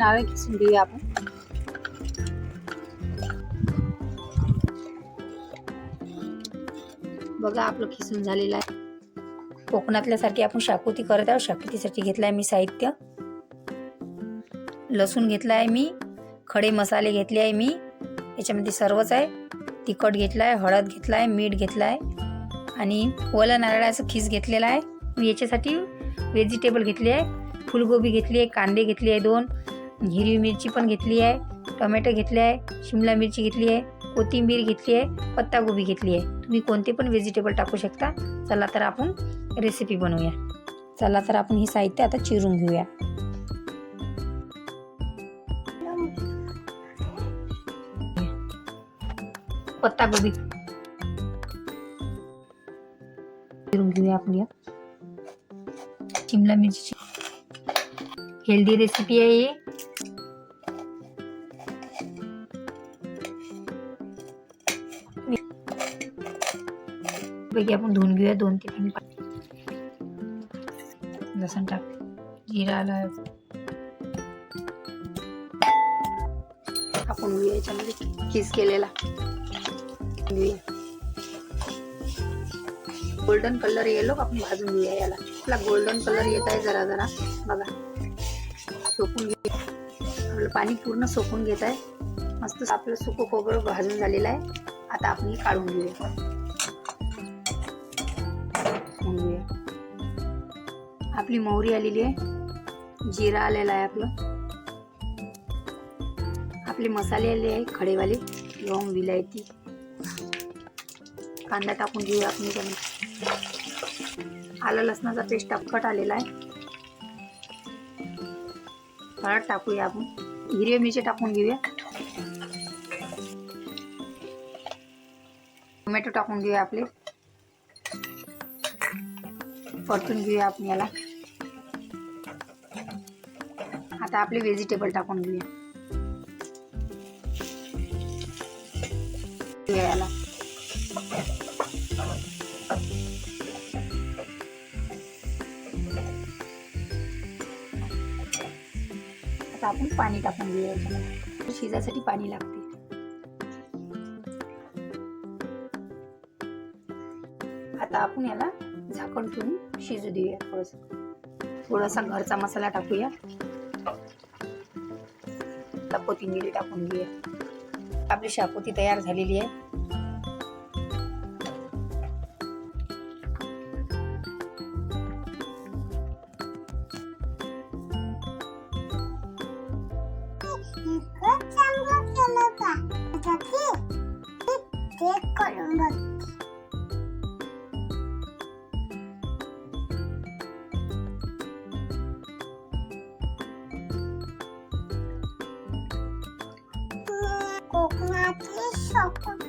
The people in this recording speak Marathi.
नारळ किसून घेऊया आपण. बघा आपलं खिसून झालेलं आहे. कोकणातल्यासाठी आपण शाकोती करत आहोत. शाकोतीसाठी घेतलं आहे मी साहित्य. लसूण घेतला आहे मी. खडे मसाले घेतले आहे मी. याच्यामध्ये सर्वच आहे. तिखट घेतलं आहे हळद घेतला आहे मीठ घेतलं आहे आणि ओला नारळाचं खीस घेतलेला आहे. मी याच्यासाठी व्हेजिटेबल घेतली आहे. फुलगोबी घेतली आहे कांदे घेतले आहे दोन. हिरवी मिरची पण घेतली आहे टोमॅटो घेतले आहे शिमला मिरची घेतली आहे कोथिंबीर घेतली आहे पत्तागोबी घेतली आहे. तुम्ही कोणते पण व्हेजिटेबल टाकू शकता. चला तर आपण रेसिपी बनवूया. चला तर आपण ही साहित्य आता चिरून घेऊया. पत्तागोबी चिरून घेऊया आपण या शिमला मिरची हेल्दी रेसिपी आहे ही. पैकी आपण धुवून घेऊया दोन ते तीन लसण टाक. जिरा आला आपण घेऊया याच्यामध्ये किस केलेला. गोल्डन कलर येलो आपण भाजून घेऊया याला. आपला गोल्डन कलर येत आहे जरा जरा. बघा. सोकून घे. आपलं पाणी पूर्ण सोकून घेत आहे. मस्त आपलं सुकं खोबरं भाजून झालेलं आहे. आता आपण काढून घेऊया. आपली मोहरी आलेली आहे. जिरा आलेला आहे आपलं. आपले मसाले आले आहे खडेवाले. लवंग विलायती. कांदा टाकून घेऊया आपण आलं लसणाचा पेस्ट टाकट आलेला आहे. हळद टाकूया आपण. हिरव्या मिरची टाकून घेऊया. टोमॅटो टाकून घेऊया आपले. परतून घेऊया आपण याला. आता आपले व्हेजिटेबल टाकून घेऊया. घेऊया याला. आता आपण पाणी टाकून घेऊया शिजायसाठी पाणी लागते. आता आपण याला झाकण ठेवून शिजू देऊया थोडस. थोडासा घरचा मसाला टाकूया. आता कोथिंबीर टाकून घेऊया. आपली शाकोती तयार झालेली आहे. високо.